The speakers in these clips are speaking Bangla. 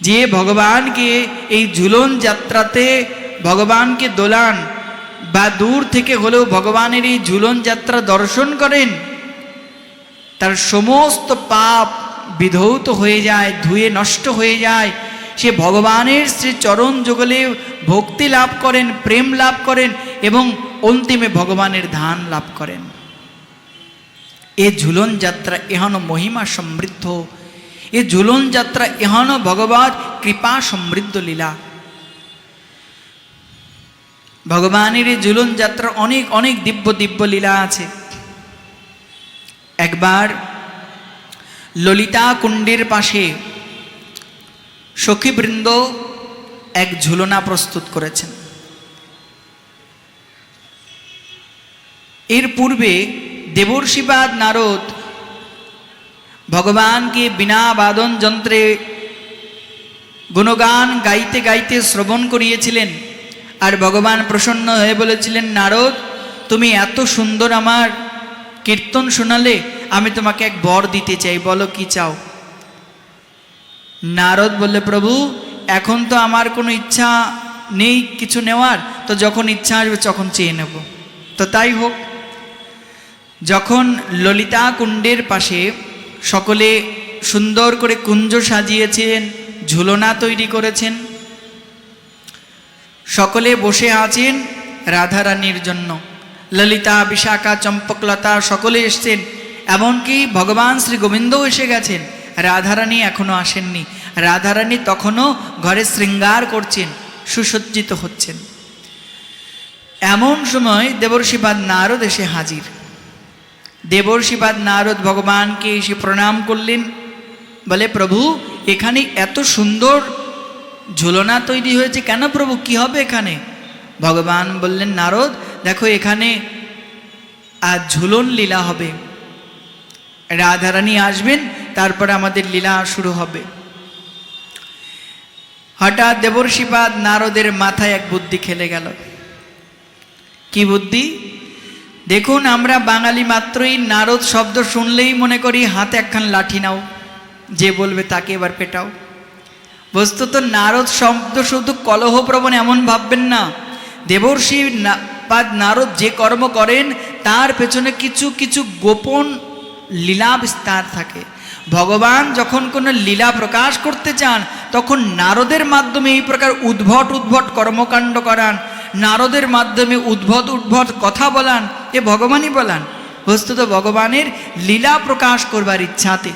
যে ভগবানকে এই ঝুলন যাত্রাতে ভগবানকে দোলান বা দূর থেকে হলেও ভগবানের এই ঝুলন যাত্রা দর্শন করেন, তার সমস্ত পাপ বিধৌত হয়ে যায়, ধুয়ে নষ্ট হয়ে যায়। সে ভগবানের শ্রী চরণ যুগলে ভক্তি লাভ করেন, প্রেম লাভ করেন এবং অন্তিমে ভগবানের ধান লাভ করেন। এ ঝুলন যাত্রা এহন মহিমা সমৃদ্ধ এ ঝুলন যাত্রা এহন ভগবত কৃপা সমৃদ্ধ লীলা। ভগবানের এই ঝুলন যাত্রা অনেক অনেক দিব্য দিব্য লীলা আছে। একবার ললিতা কুণ্ডের পাশে সখীবৃন্দ এক ঝুলনা প্রস্তুত করেছেন। এর পূর্বে দেবর্ষিবাদ নারদ ভগবানকে বিনা বাদন যন্ত্রে গুণগান গাইতে গাইতে শ্রবণ করিয়েছিলেন? আর ভগবান প্রসন্ন হয়ে বলেছিলেন, নারদ, তুমি এত সুন্দর আমার কীর্তন শোনালে, আমি তোমাকে এক বর দিতে চাই, বলো কি চাও? নারদ বললে, প্রভু, এখন তো আমার কোনো ইচ্ছা নেই কিছু নেওয়ার, তো যখন ইচ্ছা আসবে তখন চেয়ে নেব। তো তাই হোক, যখন ললিতা কুণ্ডের পাশে সকলে সুন্দর করে কুঞ্জ সাজিয়েছেন, ঝুলনা তৈরি করেছেন। সকলে বসে আছেন রাধারানীর জন্য। ললিতা, বিশাখা, চম্পকলতা সকলে এসছেন, এমনকি ভগবান শ্রী গোবিন্দও এসে গেছেন। রাধারানী এখনও আসেননি। রাধারানী তখনও ঘরে শৃঙ্গার করছেন, সুসজ্জিত হচ্ছেন। এমন সময় দেবর্ষিবাদ নারদ এসে হাজির। দেবর্ষিবাদ নারদ ভগবানকে এসে প্রণাম করলেন। বলে, প্রভু, এখানে এত সুন্দর ঝুলনা তৈরি হয়েছে, কেন প্রভু, কি হবে এখানে? ভগবান বললেন, নারদ, দেখো এখানে আজ ঝুলন লীলা হবে। রাধারানী আসবেন, তারপরে আমাদের লীলা শুরু হবে। হঠাৎ দেবর্ষিপাদ নারদের মাথায় এক বুদ্ধি খেলে গেল। কি বুদ্ধি? দেখুন, আমরা বাঙালি মাত্রই নারদ শব্দ শুনলেই মনে করি হাতে একখান লাঠি নাও। যে বলবে তাকে এবার পেটাও। বস্তুত নারদ শব্দ শুধু কলহপ্রবণ এমন ভাববেন না। দেবর্ষি পাদ নারদ যে কর্ম করেন, তার পেছনে কিছু কিছু গোপন লীলা বিস্তার থাকে। ভগবান যখন কোনো লীলা প্রকাশ করতে চান, তখন নারদের মাধ্যমে এই প্রকার উদ্ভট উদ্ভট কর্মকাণ্ড করান। নারদের মাধ্যমে উদ্ভট উদ্ভট কথা বলান, এ ভগবানই বলান। বস্তুত ভগবানের লীলা প্রকাশ করবার ইচ্ছাতে।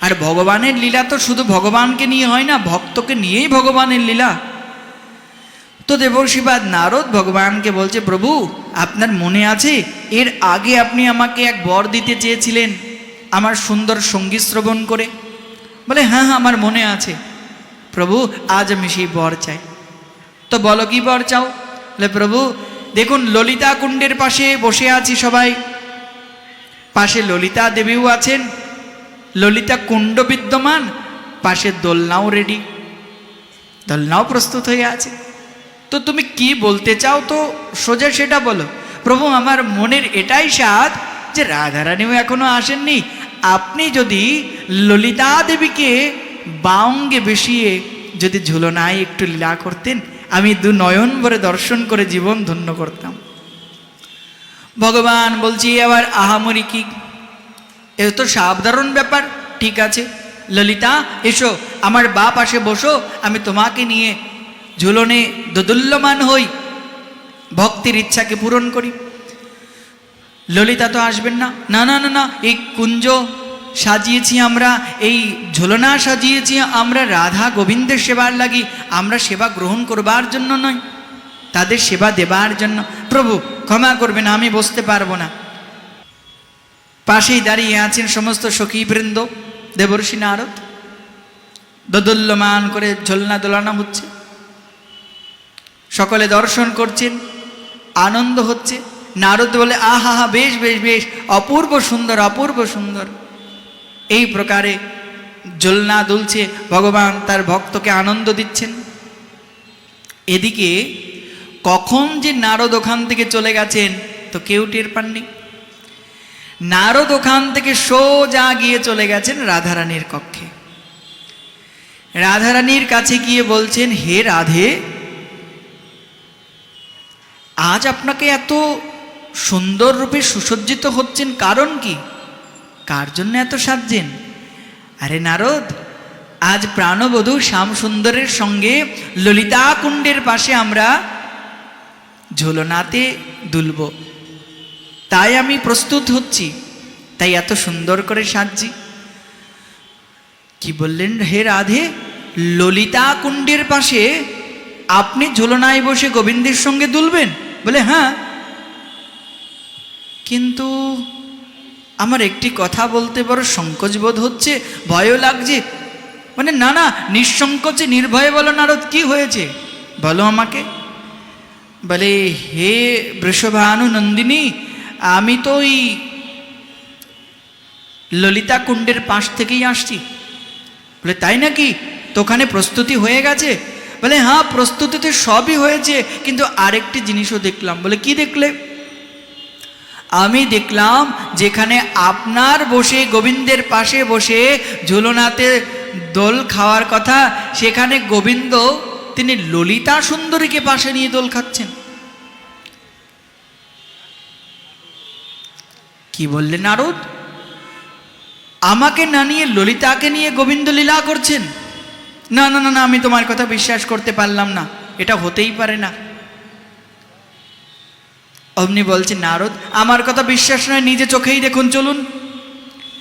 আর ভগবানের লীলা তো শুধু ভগবানকে নিয়ে হয় না, ভক্তকে নিয়েই ভগবানের লীলা। তো দেবর্ষিবাদ নারদ ভগবানকে বলছে, প্রভু, আপনার মনে আছে, এর আগে আপনি আমাকে এক বর দিতে চেয়েছিলেন, আমার সুন্দর সংগীত শ্রবণ করে? বলে হ্যাঁ হ্যাঁ আমার মনে আছে। প্রভু, আজ আমি সেই বর চাই। তো বলো কি বর চাও? বলে, প্রভু, দেখুন ললিতা কুণ্ডের পাশে বসে আছি সবাই। পাশে ললিতা দেবীও আছেন। ললিতা কুণ্ড বিদ্যমান। পাশে দোলনাও রেডি দোলনাও প্রস্তুত হয়ে আছে। তো তুমি কি বলতে চাও তো সোজা সেটা বলো। প্রভু, আমার মনের এটাই স্বাদ যে রাধারানীও এখনও আসেননি। আপনি যদি ললিতা দেবীকে বাউঙ্গে বেশিয়ে যদি ঝুলনায় একটু লীলা করতেন আমি দু নয়ন ভরে দর্শন করে জীবন ধন্য করতাম। ভগবান বলছি আবার আহামরি কি? এ তো সাধারণ ব্যাপার, ঠিক আছে। ললিতা, এসো, আমার বা পাশে বসো, আমি তোমাকে নিয়ে ঝুলনে দোদুল্যমান হই। ভক্তির ইচ্ছাকে পূরণ করি। ললিতা তো আসবেন না না না না, এই কুঞ্জ সাজিয়েছি আমরা, এই ঝোলনা সাজিয়েছি আমরা, রাধা গোবিন্দের সেবার লাগি, আমরা সেবা গ্রহণ করবার জন্য নয়, তাদের সেবা দেবার জন্য। প্রভু, ক্ষমা করবেন, আমি বসতে পারব না। পাশেই দাঁড়িয়ে আছেন সমস্ত সখীবৃন্দ, দেবর্ষী নারদ। দোদুল্যমান করে ঝোলনা দোলানো হচ্ছে। সকলে দর্শন করছেন, আনন্দ হচ্ছে। নারদ বলে, আহা হা বেশ বেশ বেশ, অপূর্ব সুন্দর অপূর্ব সুন্দর। এই প্রকারে জ্বলনা দুলছে, ভগবান তার ভক্তকে আনন্দ দিচ্ছেন। এদিকে, কখন যে নারদ ওখান থেকে চলে গেছেন, তো কেউ টের পাননি। নারদ ওখান থেকে সোজা গিয়ে চলে গেছেন রাধারানীর কক্ষে। রাধারানীর কাছে গিয়ে বলছেন, হে রাধে, আজ আপনাকে এত সুন্দর রূপে সুসজ্জিত হচ্ছেন কারণ কি? কার জন্য এত সাজছেন আরে নারদ, আজ প্রাণবধূ শ্যামসুন্দরের সঙ্গে ললিতা কুণ্ডের পাশে আমরা ঝোলনাতে দুলব। তাই আমি প্রস্তুত হচ্ছি, তাই এত সুন্দর করে সাজছি। কি বললেন হে রাধে ললিতা কুণ্ডের পাশে আপনি ঝোলনায় বসে গোবিন্দের সঙ্গে দুলবেন? বলে হ্যাঁ। কিন্তু আমার একটি কথা বলতে বড় সংকোচ বোধ হচ্ছে, ভয়ও লাগছে। মানে না না, নিঃসংকোচে, নির্ভয়ে বলো নারদ, কি হয়েছে? বলো আমাকে। বলে, হে বৃষভানু নন্দিনী, আমি তো ওই ললিতা কুণ্ডের পাশ থেকেই আসছি। বলে, তাই নাকি? তো ওখানে প্রস্তুতি হয়ে গেছে? বলে হ্যাঁ প্রস্তুতি তো সবই হয়েছে, কিন্তু আরেকটি জিনিসও দেখলাম। বলে, কি দেখলে? আমি দেখলাম যেখানে আপনার বসে, গোবিন্দের পাশে বসে ঝুলনাতে দোল খাওয়ার কথা, সেখানে গোবিন্দ তিনি ললিতা সুন্দরীকে পাশে নিয়ে দোল খাচ্ছেন। কি বললেন নারদ? আমাকে না নিয়ে ললিতাকে নিয়ে গোবিন্দ লীলা করছেন? না না না আমি তোমার কথা বিশ্বাস করতে পারলাম না। এটা হতেই পারে না। অমনি বলছে, নারদ, আমার কথা বিশ্বাস নয়, নিজে চোখেই দেখুন, চলুন।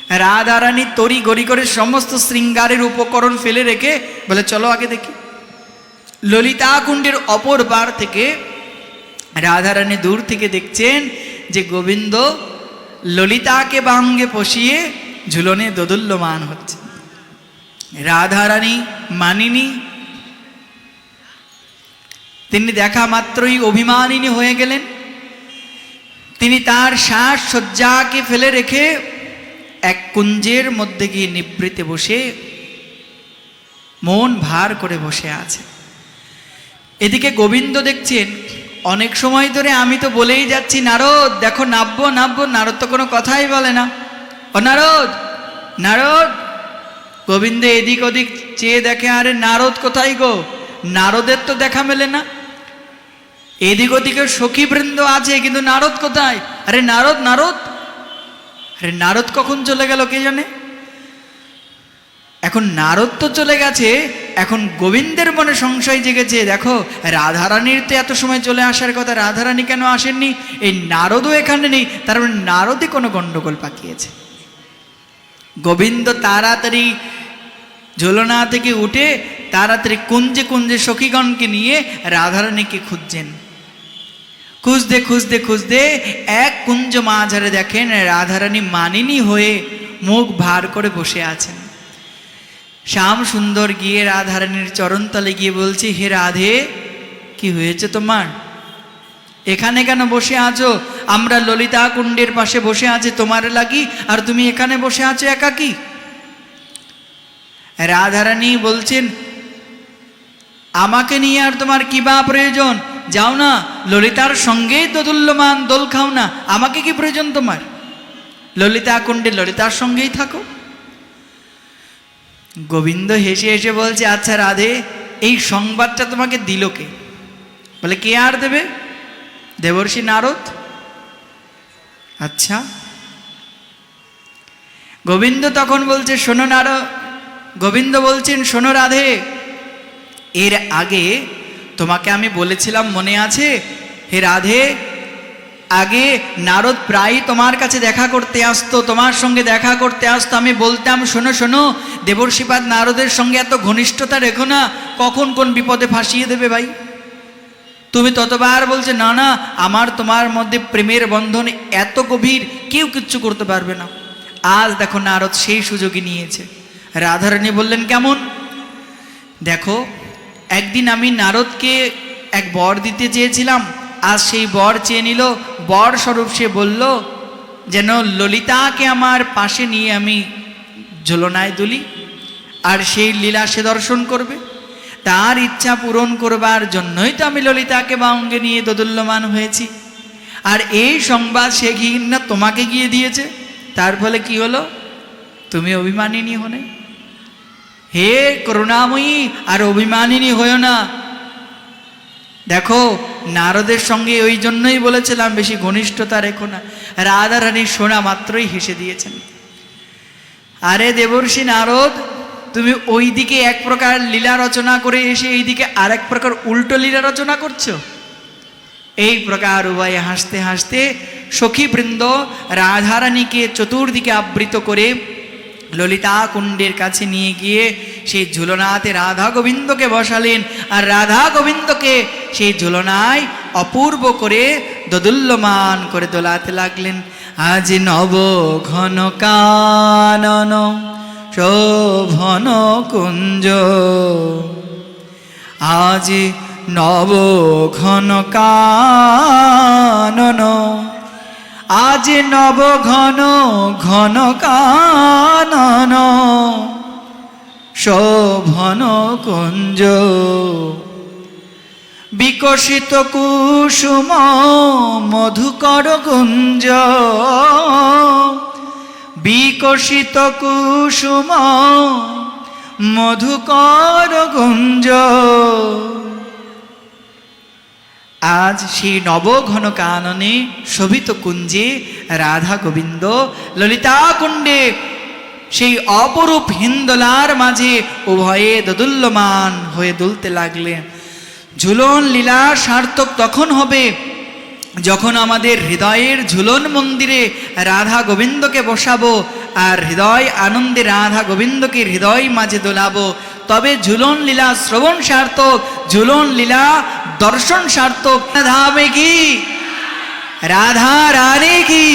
রাধারানী তরি গড়ি করে সমস্ত শৃঙ্গারের উপকরণ ফেলে রেখে বলে, চলো আগে দেখি। ললিতা কুণ্ডের অপর বার থেকে রাধারানী দূর থেকে দেখছেন যে গোবিন্দ ললিতাকে বাঙ্গে পশিয়ে ঝুলনে দোদুল্যমান হচ্ছে। রাধারানী মানিনী, তিনি দেখা মাত্রই অভিমানিনী হয়ে গেলেন। তিনি তার শ্বাস শয্যাকে ফেলে রেখে এক কুঞ্জের মধ্যে গিয়ে নিবৃতে বসে মন ভার করে বসে আছে। এদিকে গোবিন্দ দেখছেন, অনেক সময় ধরে আমি তো বলেই যাচ্ছি, নারদ, দেখো নাব্য নাব্য, নারদ তো কোনো কথাই বলে না। ও নারদ নারদ? গোবিন্দ এদিক ওদিক চেয়ে দেখে, আরে নারদ কোথায় গো? নারদের তো দেখা মেলে না। এদিক ওদিকে সখীবৃন্দ আছে, কিন্তু নারদ কোথায়? আরে নারদ নারদ? আরে নারদ কখন চলে গেল কে জানে? এখন নারদ তো চলে গেছে, এখন গোবিন্দের মনে সংশয় জেগেছে। দেখো, রাধারানীর তো এত সময় চলে আসার কথা, রাধারানী কেন আসেননি? এই নারদও এখানে নেই, তার মানে নারদই কোনো গণ্ডগোল পাকিয়েছে। গোবিন্দ তাড়াতাড়ি ঝোলনা থেকে উঠে তাড়াতাড়ি কুঞ্জে কুঞ্জে সখীগণকে নিয়ে রাধারানীকে খুঁজছেন। খুঁজতে খুঁজতে খুঁজতে এক কুঞ্জ মাঝারে দেখেন রাধারানী মানিনী হয়ে মুখ ভার করে বসে আছেন। শ্যাম সুন্দর গিয়ে রাধারানীর চরণতলে গিয়ে বলছি, হে রাধে, কি হয়েছে তোমার? এখানে কেন বসে আছো? আমরা ললিতা কুণ্ডের পাশে বসে আছি, তোমার লাগি, আর তুমি এখানে বসে আছো একাকি? রাধারানী বলছেন, আমাকে নিয়ে আর তোমার কি বা প্রয়োজন? যাও না ললিতার সঙ্গেই দোদুল্যমান দোল খাও না আমাকে কি প্রয়োজন তোমার? ললিতা কুণ্ডে ললিতার সঙ্গেই থাকো। গোবিন্দ হেসে হেসে বলছে আচ্ছা রাধে, এই সংবাদটা তোমাকে দিল কে? বলে, কে আর দেবে? দেবর্ষি নারদ? আচ্ছা। গোবিন্দ তখন বলছে, শোনো নার গোবিন্দ বলছেন, শোনো রাধে, এর আগে তোমাকে আমি বলেছিলাম, মনে আছে? হে রাধে, আগে নারদ প্রায় তোমার কাছে দেখা করতে আসতো, তোমার সঙ্গে দেখা করতে আসতো। আমি বলতাম, শোনো শোনো, দেবর্ষিপাদ নারদের সঙ্গে এত ঘনিষ্ঠতা রেখো না, কখন কোন বিপদে ফাঁসিয়ে দেবে ভাই? তুমি ততবার বলছে, না না, আমার তোমার মধ্যে প্রেমের বন্ধন এত গভীর, কেউ কিচ্ছু করতে পারবে না। আজ দেখো নারদ সেই সুযোগই নিয়েছে। রাধারানী বললেন, কেমন? দেখো একদিন আমি নারদকে এক বর দিতে চেয়েছিলাম। আজ সেই বর চেয়ে নিল, বর স্বরূপ সে বলল, যেন ললিতাকে আমার পাশে নিয়ে আমি ঝোলনায় দুলি, আর সেই লীলা সে দর্শন করবে। তার ইচ্ছা পূরণ করবার জন্যই তো আমি ললিতাকে বাঙ্গে নিয়ে দোদুল্যমান হয়েছি। আর এই সংবাদ সে ঘিন্না তোমাকে গিয়ে দিয়েছে। তার ফলে কি হলো? তুমি অভিমানিনী হনে হে করুণাময়ী আর অভিমানিনী হয়েও না। দেখো, নারদের সঙ্গে ওই জন্যই বলেছিলাম, বেশি ঘনিষ্ঠতা রেখো না। রাধারানী শোনা মাত্রই হেসে দিয়েছেন। আরে দেবর্ষি নারদ, তুমি ওই দিকে এক প্রকার লীলা রচনা করে এসে এই দিকে আরেক প্রকার উল্টো লীলা রচনা করছ? এই প্রকার উভয়ে হাসতে হাসতে সখীবৃন্দ রাধারানীকে চতুর্দিকে আবৃত করে ললিতা কুণ্ডের কাছে নিয়ে গিয়ে সেই ঝুলনাতে রাধা গোবিন্দকে বসালেন। আর রাধা গোবিন্দকে সেই ঝুলনায় অপূর্ব করে দোদুল্যমান করে দোলাতে লাগলেন। আজ নব ঘন কানন, শোভন কুঞ্জ। আজ নব ঘন কানন আজ নব ঘন ঘন কানন। শোভন কুঞ্জ। বিকশিত কুসুম, মধুকর কুঞ্জ বিকশিত কুসুম, মধুকর কুঞ্জ আজ সেই নবঘন কাননে শোভিত কুঞ্জে রাধা গোবিন্দ ললিতা কুণ্ডে সেই অপরূপ হিন্দলার মাঝে উভয়ে দোদুল্যমান হয়ে দুলতে লাগলেন। ঝুলন লীলা সার্থক তখন হবে যখন আমাদের হৃদয়ের ঝুলন মন্দিরে রাধা গোবিন্দকে বসাবো আর হৃদয় আনন্দে রাধা গোবিন্দকে হৃদয় মাঝে দোলাবো। তবে ঝুলন লীলা শ্রবণ সার্থক ঝুলন লীলা দর্শন সার্থক। ধামে কি রাধা রানী কি?